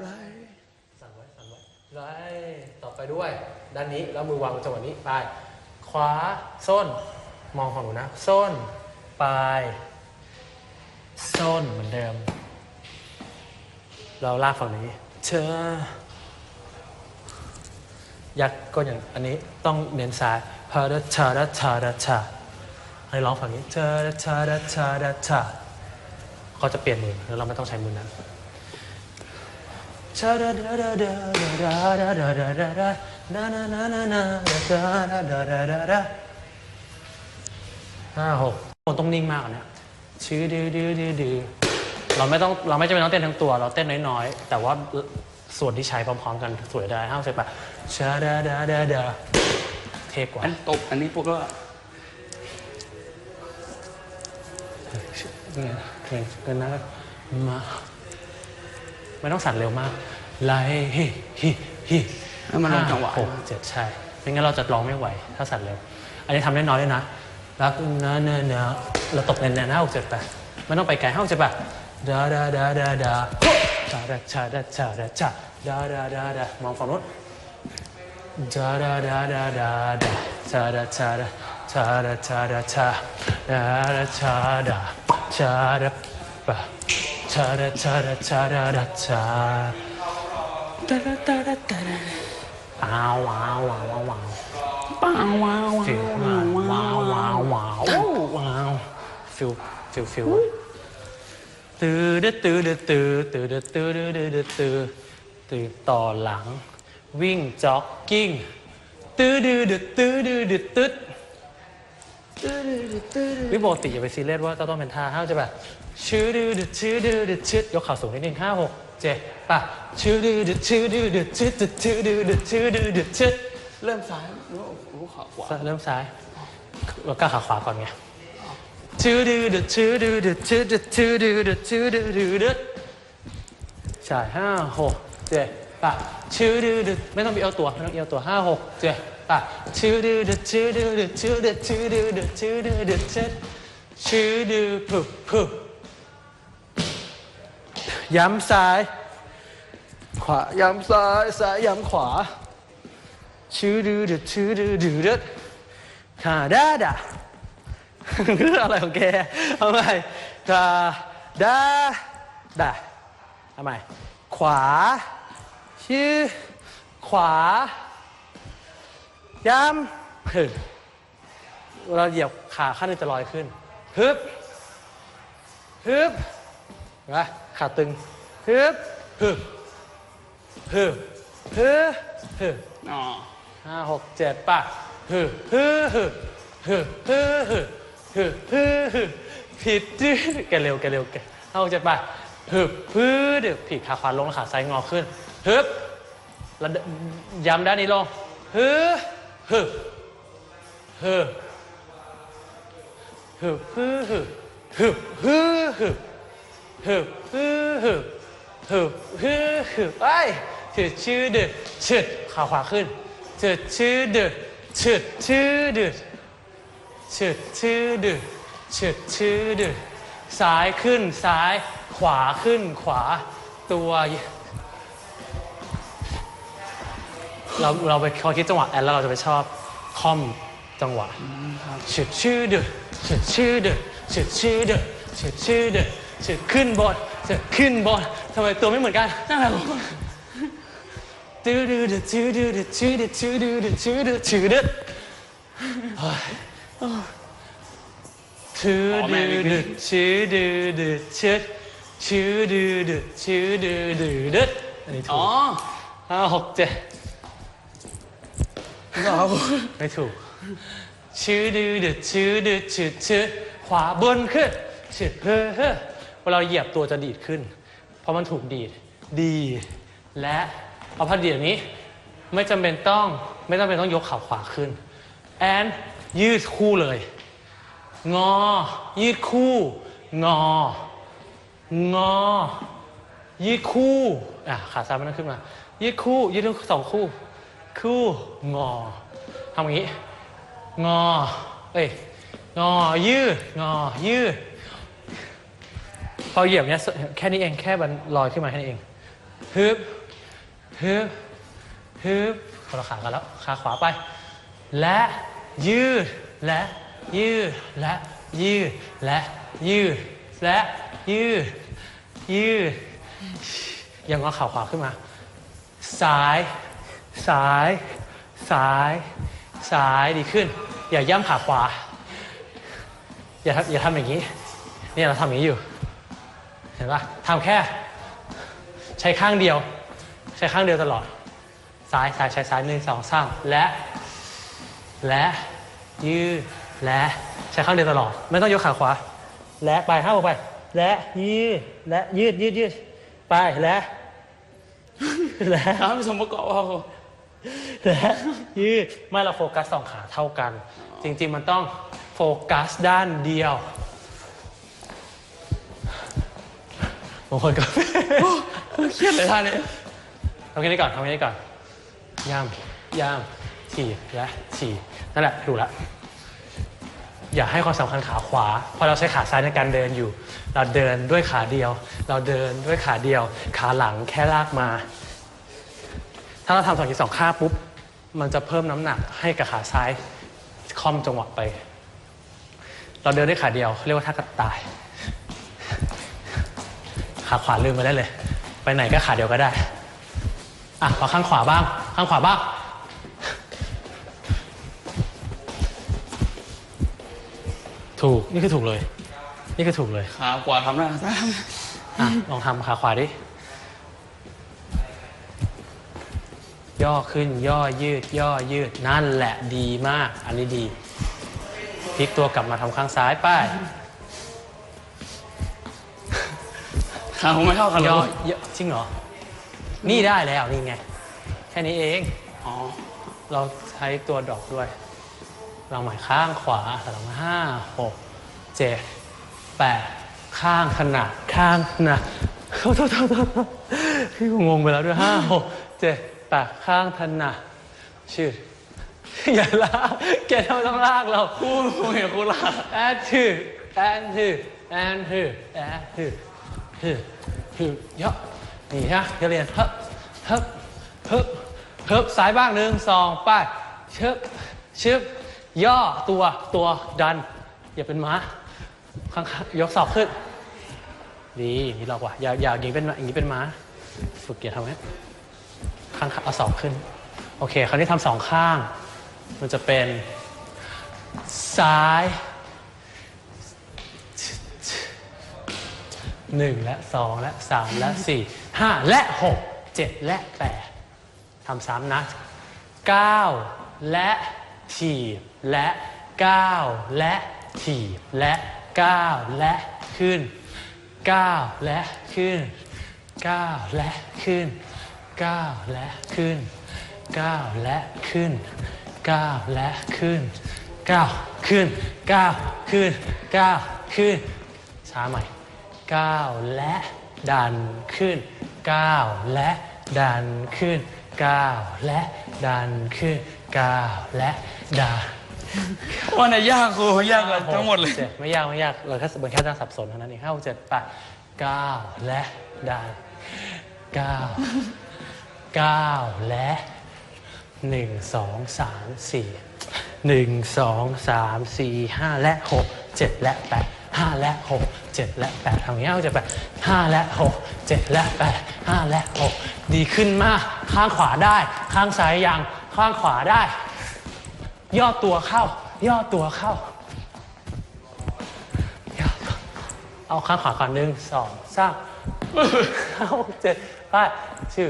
ไรสั่นไว้สั่นไว้ไล่ต่อไปด้วย ด้านนี้แล้วมือวางจังหวะนี้ไปขวาส้น มองของหนูนะ ส้นปลายส้นเหมือนเดิม เราลากฝั่งนี้เธอยัดก้นอย่างอันนี้ต้องเน้นซ้ายพาดชาดชาดชาให้ร้องฝั่งนี้เธอชาดชาดชาเขาจะเปลี่ยนมือแล้วเราไม่ต้องใช้มือนั้น ห้าหกมันต้องนิ่งมากอะเนี่ยชื่อดื้อดื้อดื้อดื้อเราไม่ต้องเราไม่จำเป็นต้องเต้นทั้งตัว เราเต้นน้อยๆ แต่ว่าส่วนที่ใช้พร้อมๆ กันสวยได้ห้าสิบแปดชาดาดาดาดาเท่กว่าอันตบอันนี้พวกก็เนี่ยเงกันนะมา ไม่ต้องสั่นเร็วมากไล่ฮิฮิฮิให้มันลงจังหวะหกเจ็ดใช่ไม่งั้นเราจะร้องไม่ไหว ถ้าสั่นเร็ว อันนี้ทำได้น้อยเลยนะรักนะเนเนเราตกเนเนนะหกเจ็ดแปดไม่ต้องไปไกลห้าหกเจ็ดแปดดาดาดาดาดาชาดาชาดาชาดาชาดาดาดาดามองฝั่งนู้น Da da da da da da cha da cha da cha da cha da cha da da cha da cha da ba cha da cha da cha da da cha da da da da da da อ้าว ว้าวว้าวว้าวว้าวป้าวว้าวฟิลมาว้าวว้าวว้าวว้าวฟิลฟิลฟิลตื้อเด้อตื้อเด้อตื้อตื้อเด้อตื้อเด้อเด้อเด้อตื้อตื้อต่อหลัง วิ่งจ็อกกิ้งตื้อดื้อเด้อตื้อดื้อเด้อตึ๊ดวิปกติอย่าไปซีเรียสว่าจะต้องเป็นท่าห้าจะแบบ ชื่อดื้อเด้อชื่อดื้อเด้อชึดยกเข่าสูงนิดนึงห้าหกเจ็ดป่ะชื่อดื้อเด้อชื่อดื้อเด้อชึดชื่อดื้อเด้อชื่อดื้อเด้อชึดเริ่มซ้ายรู้รู้ขาขวาเริ่มซ้ายแล้วก็ขาขวาก่อนไงชื่อดื้อเดอชื่อดื้อเดอชื่อดื้อชื่อดื้อเดอชื่อดื้อดื้อเดอใช่ห้าหกเจ็ดปะชื่อดื้อเดอไม่ต้องไปเอาตัวไม่ต้องเอียวตัวห้าหกเจ็ดปะชื่อดื้อเดอชื่อดื้อเดอชื่อเดอชื่อดื้อเดอชื่อดื้อเดอชื่อชื่อดื้อผึบผึบ ย้ำซ้าย ขวา ย้ำซ้าย ซ้าย ย้ำขวา ชื่อดือดื้อชื่อดือดื้อดื้อขาดาดาคืออะไรของแกเอาใหม่ดาดาดาเอาใหม่ขวา ชื่อขวา ย้ำเวลาเหยียบขาข้างนึงจะลอยขึ้นฮึบฮึบเห็นปะ ขาตึงฮึบฮึบฮึบฮึบฮึบอ๋อห้าหกเจ็ดป่ะฮึฮึฮึฮึฮึฮึฮึฮึฮึผิดดื้อแกเร็วแกเร็วแกห้าหกเจ็ดป่ะฮึฮึเดี๋ยวผิดขาขวาลงขาซ้ายงอขึ้นฮึบแล้วย้ำด้านนี้ลงฮึฮึฮึฮึฮึฮึฮึฮึ ฮึฮึฮึฮึฮึฮึฮึไอ้ถือชื่อเด็ดชึดขาขวาขึ้นฉึดชื่อดึกฉึดชื่อดึกฉึดชื่อดึกฉึดชื่อดึกซ้ายขึ้นซ้าย ขวาขึ้นขวาตัวเราเราไปคอยคิดจังหวะแอนแล้วเราจะไปชอบคอมจังหวะฉึดชื่อดึกฉึดชื่อดึกฉึดชื่อดึกฉึดชื่อดึก ฉึดขึ้นบนฉึดขึ้นบนทำไมตัวไม่เหมือนกันนั่นแหละผมดื้อดื้อดื้อดื้อดื้อดื้อชื่อดื้อชื่อดื้อดื้อชื่อดื้อชื่อดื้อเฮ้ยชื่อดื้อดื้อชื่อดื้อดื้อชื่อชื่อดื้อดื้อชื่อดื้อดื้อดื้ออันนี้ถูอ๋อกห้าหกเจ็ดเหรอไม่ถูกชื่อดื้อดื้อชื่อดื้อชื่อชื่อขวาบนขึ้นชื่อเฮ้อ เฮ้อเวลาเหยียบตัวจะดีดขึ้น เพราะมันถูกดีด ดีดและเอาพอดีดอย่างนี้ ไม่จำเป็นต้องไม่จำเป็นต้องยกขาขวาขึ้น แอนยืดคู่เลย งอ ยืดคู่ งอ งอ ยืดคู่อะขาซ้ายมันต้องขึ้นมา ยืดคู่ ยืดทั้งสองคู่ คู่ งอทำอย่างนี้ งอ เอ้ยงอยืด งอยืด พอเหยียบเนี้ยแค่นี้เองแค่มันลอยขึ้นมาแค่นี้เองฮึบฮึบฮึบคนละขากันแล้วขาขวาไป และยืดและยืดและยืดและยืดและยืดยืดยังเอาขาขวาขึ้นมา ซ้าย ซ้าย ซ้าย ซ้ายดีขึ้น อย่าย่ำขาขวา อย่าทำอย่าทำอย่างนี้ เนี่ยเราทำอย่างนี้อยู่ เห็นปะทำแค่ ใช้ข้างเดียว ใช้ข้างเดียวตลอด ซ้ายซ้ายใช้ซ้ายหนึ่งสองสามและ และยืดและใช้ข้างเดียวตลอด ไม่ต้องยกขาขวา และไปห้าไป และยืดและยืดยืดยืดไปและและขาไม่สมประกอบเอาและยืดไม่เราโฟกัสสองขาเท่ากัน จริง ๆ มันต้องโฟกัสด้านเดียว บางคนก็เครียดเลยท่านี้ทำแค่นี้ก่อนทำแค่นี้ก่อนย่ำย่ำถีบและถีบนั่นแหละถูกละอย่าให้ความสำคัญขาขวา เพราะเราใช้ขาซ้ายในการเดินอยู่ เราเดินด้วยขาเดียว เราเดินด้วยขาเดียว ขาหลังแค่ลากมา ถ้าเราทำสองทีสองข้าปุ๊บ มันจะเพิ่มน้ำหนักให้กับขาซ้ายค่อมจังหวะไป เราเดินด้วยขาเดียวเรียกว่าท่ากระต่าย ขาขวาลืมไปได้เลย ไปไหนก็ขาเดียวก็ได้ อะขอข้างขวาบ้าง ข้างขวาบ้าง ถูก นี่คือถูกเลย นี่คือถูกเลย ขาขวาทำหน้าซ้ายทำหน้าอะ ลองทำขาขวาดิ ย่อขึ้น ย่อยืด ย่อยืด นั่นแหละดีมาก อันนี้ดี พลิกตัวกลับมาทำข้างซ้ายไป้ ขาผมไม่เท่ากันเลย่อยย่อจริงเหรอ นี่ได้แล้วนี่ไง แค่นี้เอง อ๋อ เราใช้ตัวดอกด้วย เราหมายข้างขวาสลับมาห้าหกเจ็ดแปดข้างขนาดข้างขนาดโทษโทษโทษโทษพี่งงไปแล้วด้วยห้าหกเจ็ดแปดข้างถนัดชื่ออย่าลากแกทำไมต้องลากเราครูผมเห็นครูลาดแอนถือแอนถือแอนถือแอนถือ ถือถือเยอะนี่ฮะเดี๋ยวเรียนฮึบฮึบฮึบฮึบซ้ายบ้างหนึ่งสองไปชึบชึบย่อตัวตัวดัน อย่าเป็นม้าข้างๆยกศอกขึ้นดีนี่หรอกว่ะอย่าอย่าอย่างนี้เป็นอย่างนี้เป็นม้า ฝึกอย่าทำให้ข้างๆเอาศอกขึ้น โอเค คราวนี้ทำสองข้าง มันจะเป็นซ้าย หนึ่งและสองและสามและสี่ห้าและหกเจ็ดและแปดทำซ้ำนะเก้าและถีบและเก้าและถีบและเก้าและขึ้นเก้าและขึ้นเก้าและขึ้นเก้าและขึ้นเก้าและขึ้นเก้าและขึ้นเก้าขึ้นก้าขึ้นก้าขึ้น ช้าใหม่ ก้าและดันขึ้นก้าและดันขึ้นก้าและดันขึ้นก้าและดันว่าไหนยากครูยากกว่าทั้งหมดเลยจ็ไม่ยากไม่ยากเราแค่มันแค่ต้งสับสนเท่านั้นเองห้าหกเจ็ดแปดเก้าและดันเก้าเก้าและหนึ่งสองสามสี่หนึ่งสองสามสี่ห้าและหกเจ็ดและแปดห้าและหก เจ็ดและแปดทำอย่างนี้ห้าหกเจ็ดแปดห้าและหกเจ็ดและแปดห้าและหกดีขึ้นมาก ข้างขวาได้ ข้างซ้ายยัง ข้างขวาได้ ย่อตัวเข้า ย่อตัวเข้า เอาข้างขวาก่อนหนึ่งสองสามห้าหกเจ็ดแปดชื่อ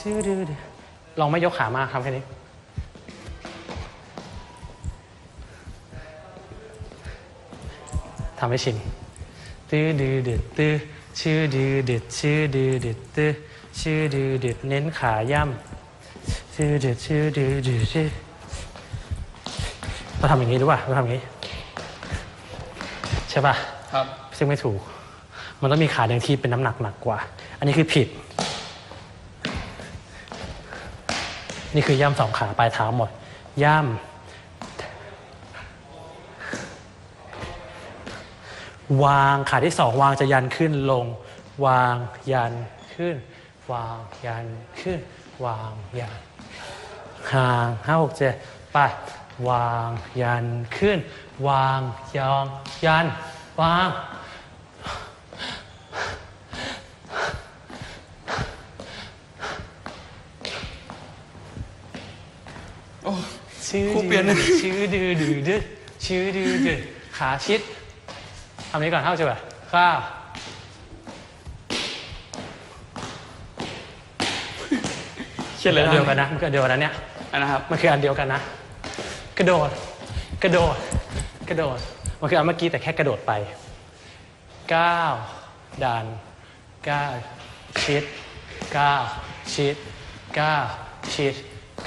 ชื่อดื้อดื้อลองไม่ยกขามาทำแค่นี้ ทำให้ชินตื้อดื้อดึดตื้อชื่อดื้อดึดชื่อดื้อดึดตื้อชื่อดื้อดึดเน้นขาย่ำชื่อดึดชื่อดื้อดึดชื่อเราทำอย่างนี้หรือเปล่าเราทำอย่างนี้ ใช่ป่ะครับซึ่งไม่ถูก มันต้องมีขาหนึ่งที่เป็นน้ำหนักหนักกว่า อันนี้คือผิด นี่คือย่ำสองขาปลายเท้าหมดย่ำ วางขาที่สองวางจะยันขึ้นลง วางยันขึ้นขึ้น วางยันขึ้น วางยันห่างห้าหกเจ็ดไปวางยันขึ้น วางยองยัน วางโอ้ชื่อครูเปลี่ยนดื้อชื่อดื้อดื้อดื้อชื่อดื้อดื้อขาชิด ทำนี้ก่อนเท่าใช่ไหมข้าวเขียนเลยอันเดียวกันนะมันคืออันเดียวกันนะเนี่ยอันนะครับมันคืออันเดียวกันนะ กระโดด กระโดด กระโดด มันคืออันเมื่อกี้แต่แค่กระโดดไปก้าวดันก้าวชิดก้าวชิดก้าวชิด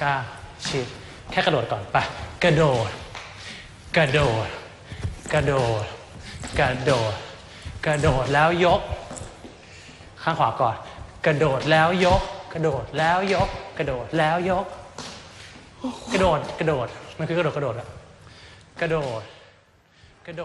ก้าวชิดแค่กระโดดก่อนไปกระโดด กระโดด กระโดด กระโดด กระโดดแล้วยก ข้างขวาก่อน กระโดดแล้วยก กระโดดแล้วยก กระโดดแล้วยก กระโดด กระโดด มันคือกระโดด กระโดดอะกระโดด กระโดด